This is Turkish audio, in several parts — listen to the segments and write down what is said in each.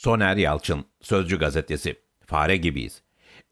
Soner Yalçın, Sözcü Gazetesi. Fare gibiyiz.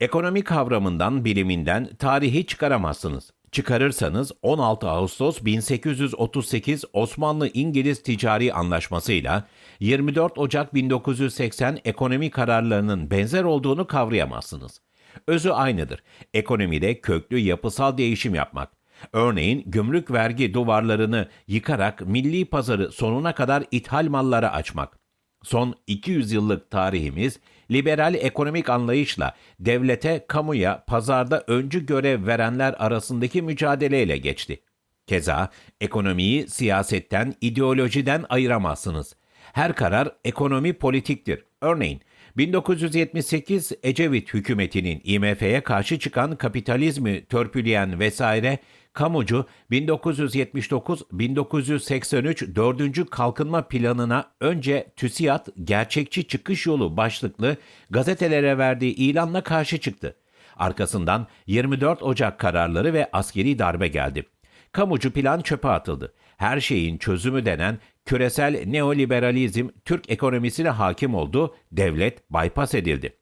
Ekonomi kavramından, biliminden tarihi çıkaramazsınız. Çıkarırsanız 16 Ağustos 1838 Osmanlı-İngiliz Ticari Anlaşması'yla 24 Ocak 1980 ekonomi kararlarının benzer olduğunu kavrayamazsınız. Özü aynıdır. Ekonomide köklü yapısal değişim yapmak. Örneğin gümrük vergi duvarlarını yıkarak milli pazarı sonuna kadar ithal mallara açmak. Son 200 yıllık tarihimiz liberal ekonomik anlayışla devlete, kamuya, pazarda öncü görev verenler arasındaki mücadeleyle geçti. Keza ekonomiyi siyasetten, ideolojiden ayıramazsınız. Her karar ekonomi politiktir. Örneğin 1978 Ecevit hükümetinin IMF'ye karşı çıkan kapitalizmi törpüleyen vesaire kamucu 1979-1983 4. kalkınma planına önce TÜSİAD gerçekçi çıkış yolu başlıklı gazetelere verdiği ilanla karşı çıktı. Arkasından 24 Ocak kararları ve askeri darbe geldi. Kamucu plan çöpe atıldı. Her şeyin çözümü denen küresel neoliberalizm Türk ekonomisine hakim oldu, devlet bypass edildi.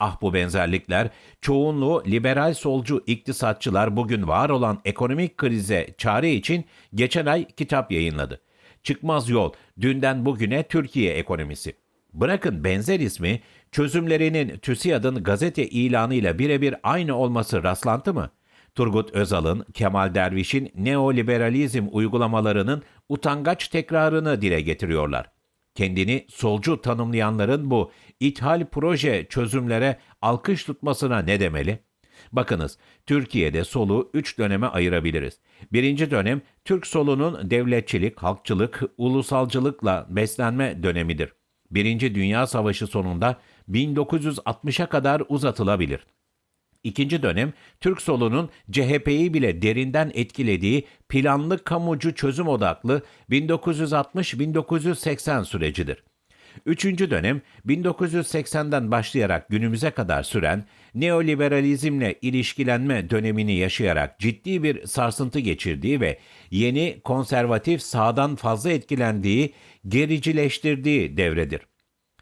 Ah bu benzerlikler, çoğunluğu liberal solcu iktisatçılar bugün var olan ekonomik krize çare için geçen ay kitap yayınladı. Çıkmaz yol, dünden bugüne Türkiye ekonomisi. Bırakın benzer ismi, çözümlerinin TÜSİAD'ın gazete ilanıyla birebir aynı olması rastlantı mı? Turgut Özal'ın, Kemal Derviş'in neoliberalizm uygulamalarının utangaç tekrarını dile getiriyorlar. Kendini solcu tanımlayanların bu ithal proje çözümlere alkış tutmasına ne demeli? Bakınız, Türkiye'de solu üç döneme ayırabiliriz. Birinci dönem, Türk solunun devletçilik, halkçılık, ulusalcılıkla beslenme dönemidir. Birinci Dünya Savaşı sonunda 1960'a kadar uzatılabilir. İkinci dönem Türk solunun CHP'yi bile derinden etkilediği planlı kamucu çözüm odaklı 1960-1980 sürecidir. Üçüncü dönem 1980'den başlayarak günümüze kadar süren neoliberalizmle ilişkilenme dönemini yaşayarak ciddi bir sarsıntı geçirdiği ve yeni konservatif sağdan fazla etkilendiği, gericileştirdiği devredir.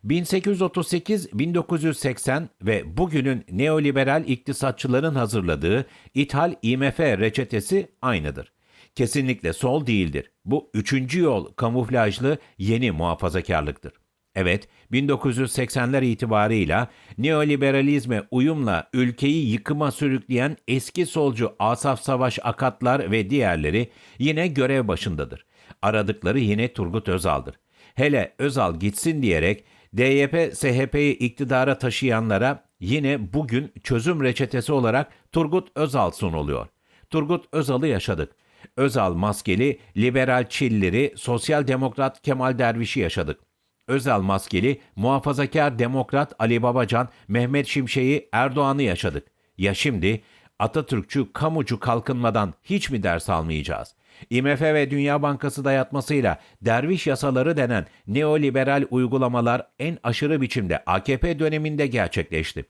1838-1980 ve bugünün neoliberal iktisatçıların hazırladığı ithal IMF reçetesi aynıdır. Kesinlikle sol değildir. Bu üçüncü yol kamuflajlı yeni muhafazakarlıktır. Evet, 1980'ler itibarıyla neoliberalizme uyumla ülkeyi yıkıma sürükleyen eski solcu Asaf Savaş Akatlar ve diğerleri yine görev başındadır. Aradıkları yine Turgut Özal'dır. Hele Özal gitsin diyerek DYP, SHP'yi iktidara taşıyanlara yine bugün çözüm reçetesi olarak Turgut Özal sunuluyor. Turgut Özal'ı yaşadık. Özal maskeli liberal Çilleri, sosyal demokrat Kemal Derviş'i yaşadık. Özal maskeli muhafazakar demokrat Ali Babacan, Mehmet Şimşek'i, Erdoğan'ı yaşadık. Ya şimdi Atatürkçü kamucu kalkınmadan hiç mi ders almayacağız? IMF ve Dünya Bankası dayatmasıyla derviş yasaları denen neoliberal uygulamalar en aşırı biçimde AKP döneminde gerçekleşti.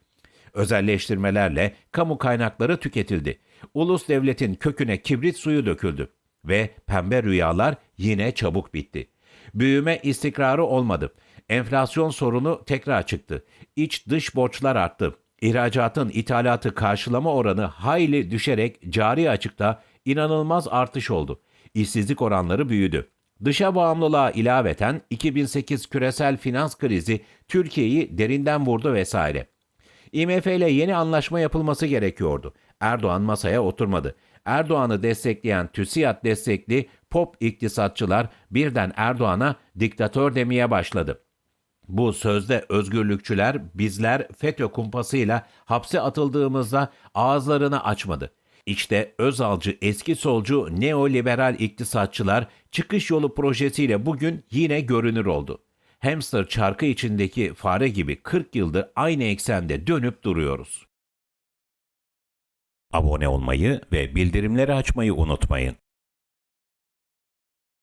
Özelleştirmelerle kamu kaynakları tüketildi. Ulus devletin köküne kibrit suyu döküldü ve pembe rüyalar yine çabuk bitti. Büyüme istikrarı olmadı. Enflasyon sorunu tekrar çıktı. İç dış borçlar arttı. İhracatın ithalatı karşılama oranı hayli düşerek cari açıkta inanılmaz artış oldu. İşsizlik oranları büyüdü. Dışa bağımlılığa ilaveten 2008 küresel finans krizi Türkiye'yi derinden vurdu vesaire. IMF ile yeni anlaşma yapılması gerekiyordu. Erdoğan masaya oturmadı. Erdoğan'ı destekleyen TÜSİAD destekli pop iktisatçılar birden Erdoğan'a diktatör demeye başladı. Bu sözde özgürlükçüler bizler FETÖ kumpasıyla hapse atıldığımızda ağızlarını açmadı. İşte Özalcı eski solcu neoliberal iktisatçılar çıkış yolu projesiyle bugün yine görünür oldu. Hamster çarkı içindeki fare gibi 40 yıldır aynı eksende dönüp duruyoruz. Abone olmayı ve bildirimleri açmayı unutmayın.